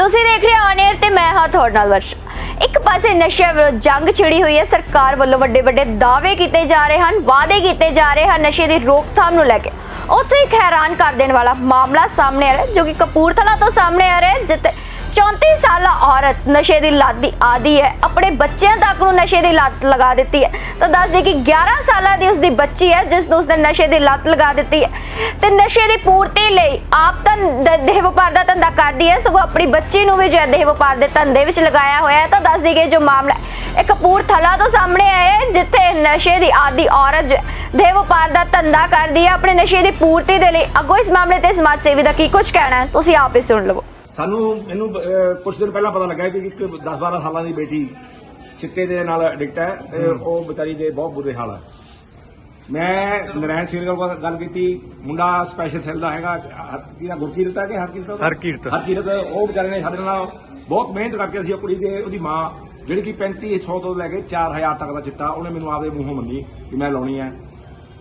ਤੁਸੀਂ ਦੇਖ ਰਹੇ ਹੋ ਔਨ ਤੇ ਮੈਂ ਹਾਂ ਤੁਹਾਡੇ ਨਾਲ ਵਰਸ਼ਾ। ਇੱਕ ਪਾਸੇ ਨਸ਼ਿਆਂ ਵਿਰੁੱਧ ਜੰਗ ਛਿੜੀ ਹੋਈ ਹੈ, ਸਰਕਾਰ ਵੱਲੋਂ ਵੱਡੇ ਵੱਡੇ ਦਾਅਵੇ ਕੀਤੇ ਜਾ ਰਹੇ ਹਨ, ਵਾਅਦੇ ਕੀਤੇ ਜਾ ਰਹੇ ਹਨ ਨਸ਼ੇ ਦੀ ਰੋਕਥਾਮ ਨੂੰ ਲੈ ਕੇ। ਉੱਥੇ ਇੱਕ ਹੈਰਾਨ ਕਰ ਦੇਣ ਵਾਲਾ ਮਾਮਲਾ ਸਾਹਮਣੇ ਆ ਰਿਹਾ ਜੋ ਕਿ ਕਪੂਰਥਲਾ ਤੋਂ ਸਾਹਮਣੇ ਆ ਰਿਹਾ ਜਿੱਥੇ 34 ਸਾਲਾ ਔਰਤ ਨਸ਼ੇ ਦੀ ਲੱਤ ਦੀ ਆਦੀ ਹੈ। ਆਪਣੇ ਬੱਚਿਆਂ ਤੱਕ ਨੂੰ ਨਸ਼ੇ ਦੀ ਲੱਤ ਲਗਾ ਦਿੱਤੀ ਹੈ। ਤਾਂ ਦੱਸ ਦੇ ਕਿ 11 ਸਾਲਾਂ ਦੀ ਉਸਦੀ ਬੱਚੀ ਹੈ, ਜਿਸ ਨੂੰ ਉਸਨੇ ਨਸ਼ੇ ਦੀ ਲੱਤ ਲਗਾ ਦਿੱਤੀ ਹੈ। ਤੇ ਨਸ਼ੇ ਦੀ ਪੂਰਤੀ ਲਈ ਆਪ ਤਾਂ ਦੇਹ ਵਪਾਰ ਦਾ ਧੰਦਾ ਕਰਦੀ ਹੈ। ਸਗੋਂ ਆਪਣੀ ਬੱਚੀ ਨੂੰ ਵੀ ਜੋ ਦੇਹ ਵਪਾਰ ਦੇ ਧੰਦੇ ਵਿੱਚ ਲਗਾਇਆ ਹੋਇਆ ਹੈ। ਤਾਂ ਦੱਸ ਦੇ ਕਿ ਜੋ ਮਾਮਲਾ ਇਹ ਕਪੂਰਥਲਾ ਤੋਂ ਸਾਹਮਣੇ ਆਇਆ ਹੈ, ਜਿੱਥੇ ਨਸ਼ੇ ਦੀ ਆਦੀ ਔਰਤ ਜੋ ਦੇਹ ਵਪਾਰ ਦਾ ਧੰਦਾ ਕਰਦੀ ਹੈ। ਆਪਣੇ ਨਸ਼ੇ ਦੀ ਪੂਰਤੀ ਦੇ ਲਈ ਅੱਗੋਂ ਇਸ ਮਾਮਲੇ ਤੇ ਸਮਾਜ ਸੇਵੀ ਦਾ ਕੀ ਕੁਝ ਕਹਿਣਾ ਹੈ, ਤੁਸੀਂ ਆਪ ਹੀ ਸੁਣ ਲਵੋ। ਸਾਨੂੰ ਅਹ, ਕੁਝ ਦਿਨ ਪਹਿਲਾਂ ਪਤਾ ਲੱਗਾ ਕਿ ਇੱਕ 10-12 ਸਾਲਾਂ ਦੀ ਬੇਟੀ ਚਿੱਟੇ ਦੇ ਨਾਲ ਐਡਿਕਟ ਹੈ ਤੇ ਉਹ ਵਿਚਾਰੀ ਦੇ ਬਹੁਤ ਬੁਰੇ ਹਾਲ ਹੈ ਮੈਂ ਨਰਾਇਣ ਸਿੰਘ ਨਾਲ ਗੱਲ ਕੀਤੀ ਮੁੰਡਾ ਸਪੈਸ਼ਲ ਸੈੱਲ ਦਾ ਹੈਗਾ ਕਿਹਦਾ ਗੁਰਕੀਰਤ ਹੈ ਕਿ ਹਰਕੀਰਤ? ਹਰਕੀਰਤ। ਹਰਕੀਰਤ ਉਹ ਵਿਚਾਰੇ ਨੇ ਸਾਡੇ ਨਾਲ ਬਹੁਤ ਮਿਹਨਤ ਕਰਕੇ ਅਸੀਂ ਉਹ ਕੁੜੀ ਦੇ ਉਹਦੀ ਮਾਂ ਜਿਹੜੀ ਕਿ 3500 ਤੋਂ ਲੈ ਕੇ 4000 ਤੱਕ ਦਾ ਚਿੱਟਾ ਉਹਨੇ ਮੈਨੂੰ ਆਪਦੇ ਮੂੰਹੋਂ ਮੰਨੀ ਕਿ ਮੈਂ ਲਾਉਣੀ ਹੈ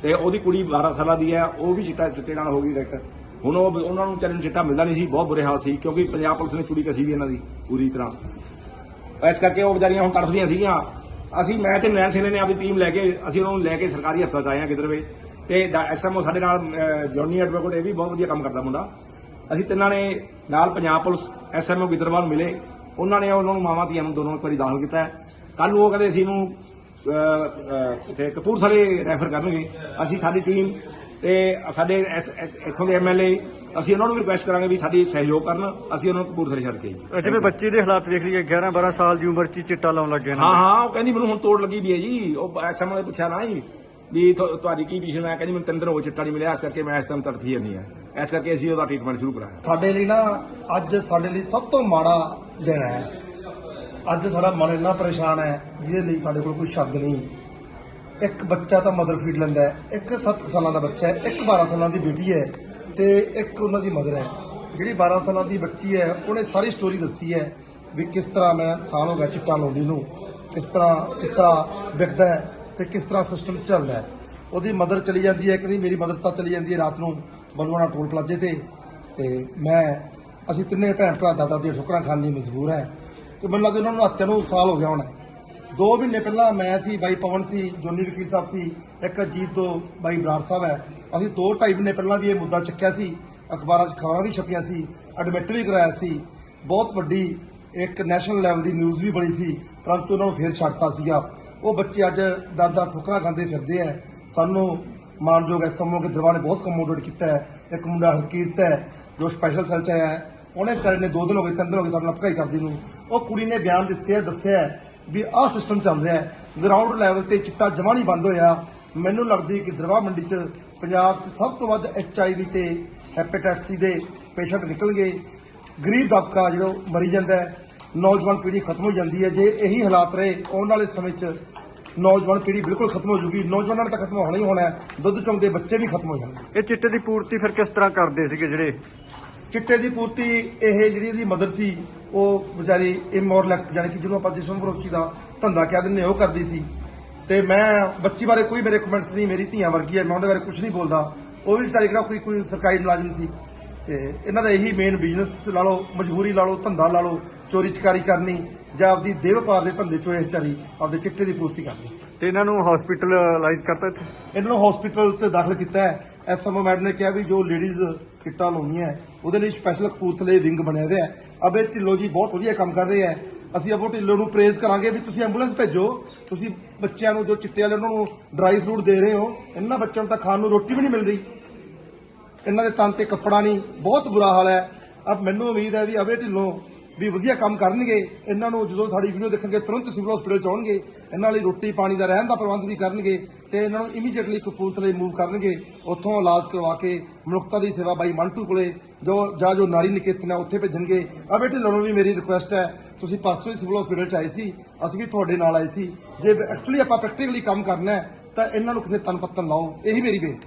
ਤੇ ਉਹਦੀ ਕੁੜੀ 12 ਸਾਲਾਂ ਦੀ ਹੈ ਉਹ ਵੀ ਚਿੱਟਾ ਚਿੱਟੇ ਨਾਲ ਹੋ ਗਈ ਡਾਕਟਰ ਹੁਣ ਉਹ ਉਹਨਾਂ ਨੂੰ ਵਿਚਾਰੇ ਨੂੰ ਚਿੱਟਾ ਮਿਲਦਾ ਨਹੀਂ ਸੀ ਬਹੁਤ ਬੁਰੇ ਹਾਲ ਸੀ ਕਿਉਂਕਿ ਪੰਜਾਬ ਪੁਲਿਸ ਨੇ ਚੁੜੀ ਕਸੀ ਵੀ ਇਹਨਾਂ ਦੀ ਪੂਰੀ ਤਰ੍ਹਾਂ। ਇਸ ਕਰਕੇ ਉਹ ਵਿਚਾਰੀਆਂ ਹੁਣ ਤੜਫਦੀਆਂ ਸੀਗੀਆਂ। ਅਸੀਂ ਮੈਂ ਤੇ ਨੈਣ ਸਿੰਘ ਨੇ ਆਪਣੀ ਟੀਮ ਲੈ ਕੇ ਅਸੀਂ ਉਹਨਾਂ ਨੂੰ ਲੈ ਕੇ ਸਰਕਾਰੀ ਹਸਪਤਾਲ 'ਚ ਆਏ ਹਾਂ ਕਿਧਰਵੇ ਤੇ ਐਸਐਮਓ ਸਾਡੇ ਨਾਲ ਅਹ, ਜੌਨੀ ਐਡਵੋਕੇਟ ਇਹ ਵੀ ਬਹੁਤ ਵਧੀਆ ਕੰਮ ਕਰਦਾ ਮੁੰਡਾ। ਅਸੀਂ ਤਿੰਨਾਂ ਨੇ ਨਾਲ ਪੰਜਾਬ ਪੁਲਿਸ ਐਸਐਮਓ ਗਿੱਦਰਵਾਲ ਨੂੰ ਮਿਲੇ। ਉਹਨਾਂ ਨੇ ਉਹਨਾਂ ਨੂੰ ਮਾਵਾਂ ਧੀਆਂ ਨੂੰ ਦੋਨੋਂ ਇੱਕ ਵਾਰੀ ਦਾਖਲ ਕੀਤਾ ਕੱਲ ਨੂੰ ਉਹ ਕਹਿੰਦੇ ਅਸੀਂ ਇਹਨੂੰ ਅਹ, ਕਪੂਰਥਲੇ ਰੈਫਰ ਕਰਨਗੇ। ਅਸੀਂ ਸਾਡੀ ਟੀਮ ਤੇ ਸਾਡੇ ਇੱਥੋਂ ਦੇ ਐਮਐਲਏ ਅਸੀਂ ਉਹਨਾਂ ਨੂੰ ਵੀ ਰਿਕੁਐਸਟ ਕਰਾਂਗੇ ਵੀ ਸਾਡੀ ਸਹਿਯੋਗ ਕਰਨ। ਅਸੀਂ ਉਹਨਾਂ ਨੂੰ ਕਪੂਰਥਲੇ ਛੱਡ ਕੇ ਆਈਏ। ਜਿਵੇਂ ਬੱਚੇ ਦੇ ਹਾਲਾਤ ਦੇਖ ਲਈਏ। 11 12 ਸਾਲ ਦੀ ਉਮਰ 'ਚ ਚਿੱਟਾ ਲਾਉਣ ਲੱਗੇ ਹਾਂ ਹਾਂ ਉਹ ਕਹਿੰਦੀ ਮੈਨੂੰ ਹੁਣ ਤੋੜ ਲੱਗੀ ਵੀ ਹੈ ਜੀ। ਉਹ ਐਸਐਮ ਨੇ ਪੁੱਛਿਆ ਨਾ ਜੀ ਵੀ ਤੁਹਾ- ਤੁਹਾਡੀ ਕੀ ਪੀਸ਼ਨ ਹੈ? ਕਹਿੰਦੀ ਮੈਨੂੰ ਤਿੰਨ ਦਿਨ ਹੋ ਚਿੱਟਾ ਨਹੀਂ ਮਿਲਿਆ ਇਸ ਕਰਕੇ ਮੈਂ ਇਸ ਟਾਈਮ ਤੜਫੀ ਜਾਂਦੀ ਹੈ। ਇਸ ਕਰਕੇ ਅਸੀਂ ਉਹਦਾ ਟ੍ਰੀਟਮੈਂਟ ਸ਼ੁਰੂ ਕਰਾਇਆ। ਸਾਡੇ ਲਈ ਨਾ ਅੱਜ ਸਾਡੇ ਲਈ ਸਭ ਤੋਂ ਮਾੜਾ ਦਿਨ ਹੈ। ਅੱਜ ਸਾਡਾ ਮਨ ਇੰਨਾ ਪਰੇਸ਼ਾਨ ਹੈ ਜਿਹਦੇ ਲਈ ਸਾਡੇ ਕੋਲ ਕੋਈ ਸ਼ਬਦ ਨਹੀਂ। ਇੱਕ ਬੱਚਾ ਤਾਂ ਮਦਰ ਫੀਡ ਲੈਂਦਾ ਹੈ, ਇੱਕ 7 ਸਾਲਾਂ ਦਾ ਬੱਚਾ ਹੈ, ਇੱਕ 12 ਸਾਲਾਂ ਦੀ ਬੇਟੀ ਹੈ ਤੇ ਇੱਕ ਉਹਨਾਂ ਦੀ ਮਦਰ ਹੈ। ਜਿਹੜੀ 12 ਸਾਲਾਂ ਦੀ ਬੱਚੀ ਹੈ, ਉਹਨੇ ਸਾਰੀ ਸਟੋਰੀ ਦੱਸੀ ਹੈ ਵੀ ਕਿਸ ਤਰ੍ਹਾਂ ਮੈਂ ਸਾਲ ਹੋ ਗਿਆ ਚਿੱਟਾ ਲਾਉਂਦੀ ਨੂੰ, ਕਿਸ ਤਰ੍ਹਾਂ ਚਿੱਟਾ ਵਿਕਦਾ ਹੈ ਤੇ ਕਿਸ ਤਰ੍ਹਾਂ ਸਿਸਟਮ ਚੱਲਦਾ ਹੈ। ਉਹਦੀ ਮਦਰ ਚਲੀ ਜਾਂਦੀ ਹੈ, ਕਹਿੰਦੀ ਮੇਰੀ ਮਦਰ ਤਾਂ ਚਲੀ ਜਾਂਦੀ ਹੈ ਰਾਤ ਨੂੰ ਬਲਵਾਨਾ ਟੋਲ ਪਲਾਜ਼ੇ ਤੇ ਤੇ ਮੈਂ, ਅਸੀਂ ਤਿੰਨੇ ਭੈਣ ਭਰਾ ਦਾਦਾ ਦੀਆਂ ਠੋਕਰਾਂ ਖਾਣ ਲਈ ਮਜਬੂਰ ਹੈ। ਤੇ ਮੈਨੂੰ ਲੱਗਦਾ ਉਹਨਾਂ ਨੂੰ ਹੱਤਿਆ ਨੂੰ ਸਾਲ ਹੋ ਗਿਆ ਹੋਣਾ ਦੋ ਮਹੀਨੇ ਪਹਿਲਾਂ ਮੈਂ ਸੀ, ਬਾਈ ਪਵਨ ਸੀ, ਜੋਨੀ ਵਕੀਲ ਸਾਹਿਬ ਸੀ, ਇੱਕ ਅਜੀਤ ਤੋਂ ਬਾਈ ਬਰਾੜ ਸਾਹਿਬ ਹੈ। ਅਸੀਂ ਦੋ ਢਾਈ ਮਹੀਨੇ ਪਹਿਲਾਂ ਵੀ ਇਹ ਮੁੱਦਾ ਚੱਕਿਆ ਸੀ, ਅਖਬਾਰਾਂ 'ਚ ਖਬਰਾਂ ਵੀ ਛਪੀਆਂ ਸੀ ਐਡਮਿਟ ਵੀ ਕਰਾਇਆ ਸੀ। ਬਹੁਤ ਵੱਡੀ ਇੱਕ ਨੈਸ਼ਨਲ ਲੈਵਲ ਦੀ ਨਿਊਜ਼ ਵੀ ਬਣੀ ਸੀ, ਪਰੰਤੂ ਉਹਨਾਂ ਨੂੰ ਫੇਰ ਛੱਡਤਾ ਸੀਗਾ। ਉਹ ਬੱਚੇ ਅੱਜ ਦਾਦਾ ਠੋਕਰਾਂ ਖਾਂਦੇ ਫਿਰਦੇ ਆ ਸਾਨੂੰ ਮਾਨਯੋਗ ਐਸਐਮਓ ਕੇ ਦਰਬਾਰ ਨੇ ਬਹੁਤ ਕਮੋਡੇਟ ਕੀਤਾ ਹੈ। ਇੱਕ ਮੁੰਡਾ ਹਰਕੀਰਤ ਹੈ, ਜੋ ਸਪੈਸ਼ਲ ਸੈੱਲ 'ਚ ਆਇਆ ਉਹਨੇ ਵਿਚਾਰੇ ਨੇ ਦੋ ਦਿਨ ਹੋ ਗਏ, ਤਿੰਨ ਦਿਨ ਹੋ ਗਏ ਸਾਡੇ ਨਾਲ ਭਕਾਈ ਕਰਦੀ ਨੂੰ। ਉਹ ਕੁੜੀ ਨੇ ਬਿਆਨ ਦਿੱਤੇ ਹੈ, ਦੱਸਿਆ ਵੀ ਆਹ ਸਿਸਟਮ ਚੱਲ ਰਿਹਾ ਹੈ। ਗਰਾਊਂਡ ਲੈਵਲ ਤੇ ਚਿੱਟਾ ਜਮਾ ਨਹੀਂ ਬੰਦ ਹੋਇਆ। ਮੈਨੂੰ ਲੱਗਦੀ ਕਿ ਦਰਬਾਰ ਮੰਡੀ 'ਚ ਪੰਜਾਬ 'ਚ ਸਭ ਤੋਂ ਵੱਧ ਐਚਆਈਵੀ ਤੇ ਹੈਪੇਟਾਈਟਸ ਸੀ ਦੇ ਪੇਸ਼ੈਂਟ ਨਿਕਲਣਗੇ। ਗਰੀਬ ਦਬਕਾ ਜਿਹੜਾ ਮਰੀ ਜਾਂਦਾ ਹੈ। ਨੌਜਵਾਨ ਪੀੜ੍ਹੀ ਖਤਮ ਹੋ ਜਾਂਦੀ ਹੈ। ਜੇ ਇਹੀ ਹਾਲਾਤ ਰਹੇ, ਆਉਣ ਵਾਲੇ ਸਮੇਂ 'ਚ ਨੌਜਵਾਨ ਪੀੜ੍ਹੀ ਬਿਲਕੁਲ ਖਤਮ ਹੋ ਜੂਗੀ। ਨੌਜਵਾਨਾਂ ਨੇ ਤਾਂ ਖਤਮ ਹੋਣਾ ਹੀ ਹੋਣਾ ਹੈ। ਦੁੱਧ ਚੁੰਗਦੇ ਬੱਚੇ ਵੀ ਖਤਮ ਹੋ ਜਾਣਗੇ। ਇਹ ਚਿੱਟੇ ਦੀ ਪੂਰਤੀ ਫਿਰ ਕਿਸ ਤਰ੍ਹਾਂ ਕਰਦੇ ਸੀਗੇ ਜਿਹੜੇ ਚਿੱਟੇ ਦੀ ਪੂਰਤੀ ਇਹ ਜਿਹੜੀ ਇਹਦੀ ਮਦਰ ਸੀ ਉਹ ਵਿਚਾਰੀ ਇਮੋਰਲ ਐਕਟ ਯਾਨੀ ਕਿ ਜਿਹਨੂੰ ਆਪਾਂ ਜਿਸਮ ਫਰੋਸ਼ੀ ਦਾ ਧੰਦਾ ਕਹਿ ਹਾਂ, ਉਹ ਕਰਦੀ ਸੀ। ਤੇ ਮੈਂ ਬੱਚੀ ਬਾਰੇ ਕੋਈ ਮੇਰੇ ਕਮੈਂਟਸ ਨਹੀਂ ਮੇਰੀ ਧੀਆਂ ਵਰਗੀ ਹੈ ਮੈਂ ਉਹਦੇ ਬਾਰੇ ਕੁਝ ਨਹੀਂ ਬੋਲਦਾ। ਉਹ ਵੀ ਵਿਚਾਰੀ ਕਿਹੜਾ ਕੋਈ ਕੋਈ ਸਰਕਾਰੀ ਮੁਲਾਜ਼ਮ ਸੀ। ਤੇ ਇਹਨਾਂ ਦਾ ਇਹੀ ਮੇਨ ਬਿਜ਼ਨਸ ਲਾ ਲਓ ਮਜਬੂਰੀ ਲਾ ਲਓ ਧੰਦਾ ਲਾ ਲਓ ਚੋਰੀ ਚਕਾਰੀ ਕਰਨੀ ਜਾਂ ਆਪਦੀ ਦੇਹ ਵਪਾਰ ਦੇ ਧੰਦੇ ਚੋਂ ਇਹ ਵਿਚਾਰੀ ਆਪਦੇ ਚਿੱਟੇ ਦੀ ਪੂਰਤੀ ਕਰਦੀ ਸੀ। ਤੇ ਇਹਨਾਂ ਨੂੰ ਹਸਪੀਟਲਾਈਜ਼ ਕਰਤਾ ਇੱਥੇ? ਇਹਨਾਂ ਨੂੰ ਹਸਪੀਟਲ 'ਚ ਦਾਖਲ ਕੀਤਾ ਹੈ। ਐਸਐਮਓ ਮੈਡਮ ਨੇ ਕਿਹਾ ਵੀ ਜੋ ਲੇਡੀਜ਼ ਕਿੱਟਾਂ ਲਾਉਣੀਆਂ ਉਹਦੇ ਲਈ ਸਪੈਸ਼ਲ ਕਪੂਰਥਲੇ ਵਿੰਗ ਬਣਿਆ ਹੋਇਆ ਹੈ। ਅਬੇ ਢਿੱਲੋਂ ਜੀ ਬਹੁਤ ਵਧੀਆ ਕੰਮ ਕਰ ਰਹੇ ਹੈ। ਅਸੀਂ ਅਬੋ ਢਿੱਲੋਂ ਨੂੰ ਪ੍ਰੇਜ਼ ਕਰਾਂਗੇ ਵੀ ਤੁਸੀਂ ਐਂਬੂਲੈਂਸ ਭੇਜੋ। ਤੁਸੀਂ ਬੱਚਿਆਂ ਨੂੰ ਜੋ ਚਿੱਟੇ ਵਾਲੇ ਉਹਨਾਂ ਨੂੰ ਡਰਾਈ ਫਰੂਟ ਦੇ ਰਹੇ ਹੋ, ਇਹਨਾਂ ਬੱਚਿਆਂ ਨੂੰ ਤਾਂ ਖਾਣ ਨੂੰ ਰੋਟੀ ਵੀ ਨਹੀਂ ਮਿਲ ਰਹੀ। ਇਹਨਾਂ ਦੇ ਤਨ ਤੇ ਕੱਪੜਾ ਨਹੀਂ, ਬਹੁਤ ਬੁਰਾ ਹਾਲ ਹੈ। ਅਬ ਮੈਨੂੰ ਉਮੀਦ ਹੈ ਵੀ ਅਬੇ ਢਿੱਲੋਂ ਵੀ ਵਧੀਆ ਕੰਮ ਕਰਨਗੇ। ਇਹਨਾਂ ਨੂੰ ਜਦੋਂ ਸਾਡੀ ਵੀਡੀਓ ਦੇਖਣਗੇ, ਤੁਰੰਤ ਸਿਵਲ ਹਸਪੀਟਲ ਚ ਆਉਣਗੇ। ਇਹਨਾਂ ਲਈ ਰੋਟੀ ਪਾਣੀ ਦਾ ਰਹਿਣ ਦਾ ਪ੍ਰਬੰਧ ਵੀ ਕਰਨਗੇ। ਤੇ ਇਹਨਾਂ ਨੂੰ ਇਮੀਡੀਏਟਲੀ ਕਪੂਰਥਲੇ ਮੂਵ ਕਰਨਗੇ। ਉੱਥੋਂ ਇਲਾਜ ਕਰਵਾ ਕੇ ਮਨੁੱਖਤਾ ਦੀ ਸੇਵਾ ਬਾਈ ਮੰਟੂ ਕੋਲੇ ਜੋ ਜਾਂ ਜੋ ਨਾਰੀ ਨਿਕੇਤਨ ਹੈ, ਉੱਥੇ ਭੇਜਣਗੇ। ਅਬੇ ਢਿੱਲੋਂ ਨੂੰ ਵੀ ਮੇਰੀ ਰਿਕੁਐਸਟ ਹੈ। ਤੁਸੀਂ ਪਰਸੋਂ ਹੀ ਸਿਵਲ ਹਸਪੀਟਲ ਚ ਆਏ ਸੀ। ਅਸੀਂ ਵੀ ਤੁਹਾਡੇ ਨਾਲ ਆਏ ਸੀ। ਜੇ ਐਕਚੁਅਲੀ ਆਪਾਂ ਪ੍ਰੈਕਟੀਕਲੀ ਕੰਮ ਕਰਨਾ ਹੈ, ਤਾਂ ਇਹਨਾਂ ਨੂੰ ਕਿਸੇ ਤਨ ਪੱਤਨ ਲਾਓ। ਇਹੀ ਮੇਰੀ ਬੇਨਤੀ